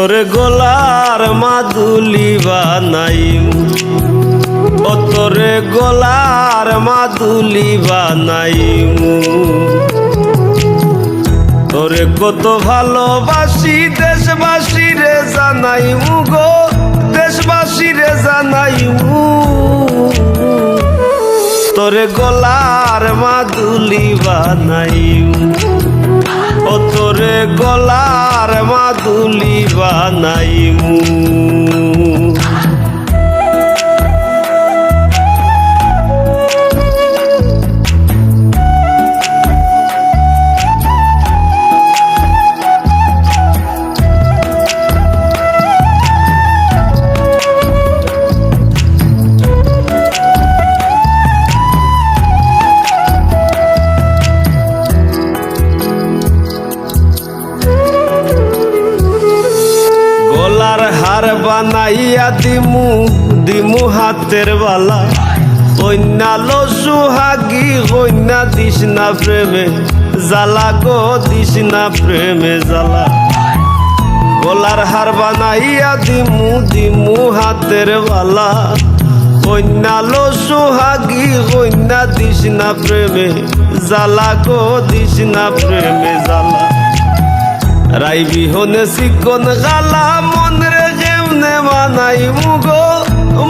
তোর গোলার মাদুলি বানাইম। ও তোর গোলার মাদুলি বানাইম। তোরে কত ভালোবাসি, দেশবাসী রে জানাইমু গো, দেশবাসী রে জানাইমু। তোরে গোলার মাদুলি বানাইমু। ও গলার মাদুলি বানাইমু। বানাইয়া দিমু দিমু হাতের বালা। কন্যা লো সুহাগি কন্যা দিস না প্রেমে, জ্বালা গো দিস না প্রেমে জ্বালা। গলার হার বানাইয়া দিমু দিমু হাতের বালা। কন্যা লো সুহাগি কন্যা দিস না প্রেমে, জ্বালা গো দিস না প্রেমে জ্বালা। রাই বিহনে চিকন গালা মন রে কেমনে মানাইমু গো,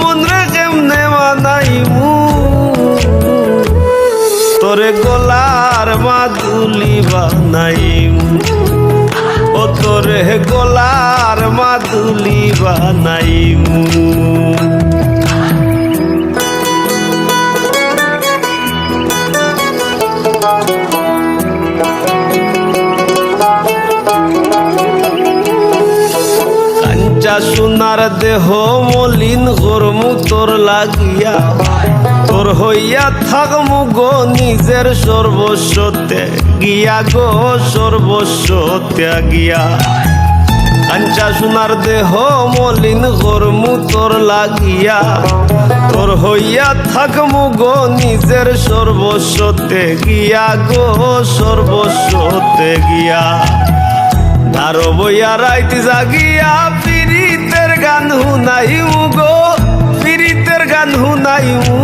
মনরে কেমনে মানাইমু তোরে গোলার মাদুলি বানাইমু। ও তোরে গোলার মাদুলি বানাইমু। কাঞ্চা সোনার দেহ মলিন গরমু তোর লাগিয়া তোর হইয়া থাকমু গো নিজের সর্বস্বতে গিয়া গো, সর্বস্ব ত্যাগিয়া। কাঞ্চা সোনার দেহ মলিন গরমু তোর লাগিয়া। তোর হইয়া থাকমু গো নিজের সর্বস্বতে গিয়া গো সর্বস্বতে গিয়া আরও বইয়া রাইতে জাগিয়া গান হুনাইমু গো পিরিতের গান হুনাইমু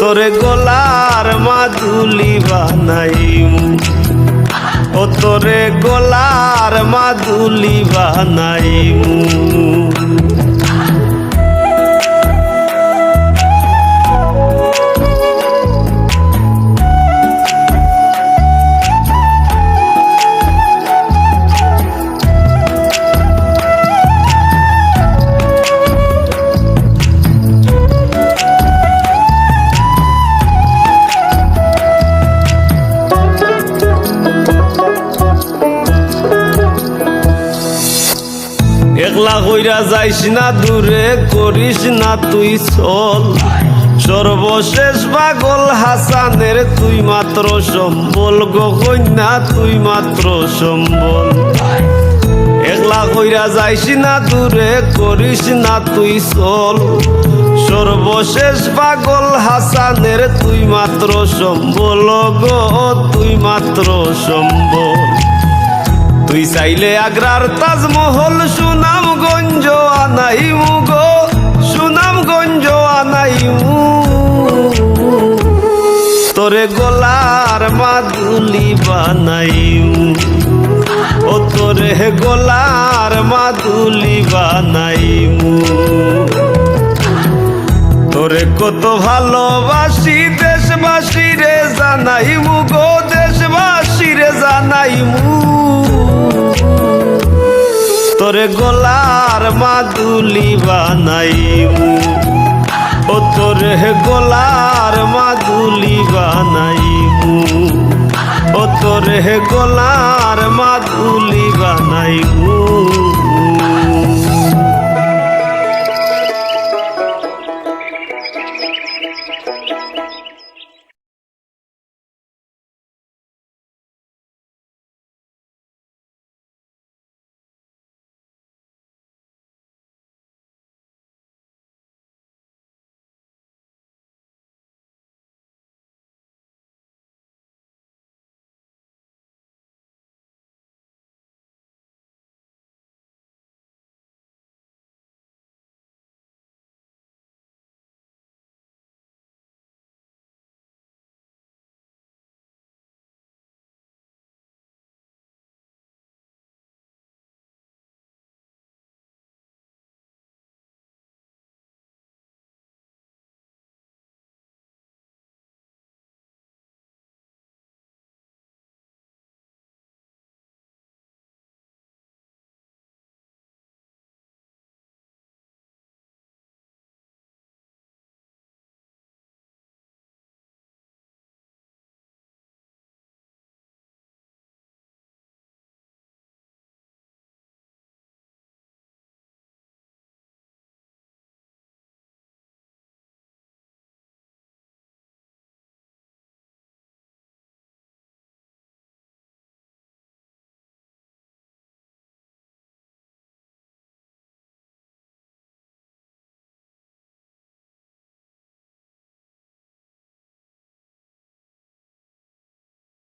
তোরে গলার মাদুলি বানাইমু ও তোরে গলার মাদুলি বানাইমু একলা কইরা যাইস না দূরে, করিস না তুই চল। সর্বশেষ পাগল হাসানের, তুই মাত্র সম্বল। গো কন্যা, তুই মাত্র সম্বল। একলা কইরা যাইস না দূরে, করিস না তুই চল। সর্বশেষ পাগল হাসানের, তুই মাত্র সম্বল। গো, তুই মাত্র সম্বল। তুই চাইলে আগ্রার তাজমহল সুনামগঞ্জ আনাইমু গো, সুনামগঞ্জ আনাইমু। তোরে গোলার মাদুলি বানাইমু। ও তোরে গোলার মাদুলি বানাইমু। তোরে কত ভালোবাসি দেশবাসী রে জানাইমু গো দেশবাসী রে জানাইমু। তোরে গোলার মাদুলি বানাইমু ও তোরে গোলার মাদুলি বানাইমু ও তোরে গোলার মাদুলি বানাইমু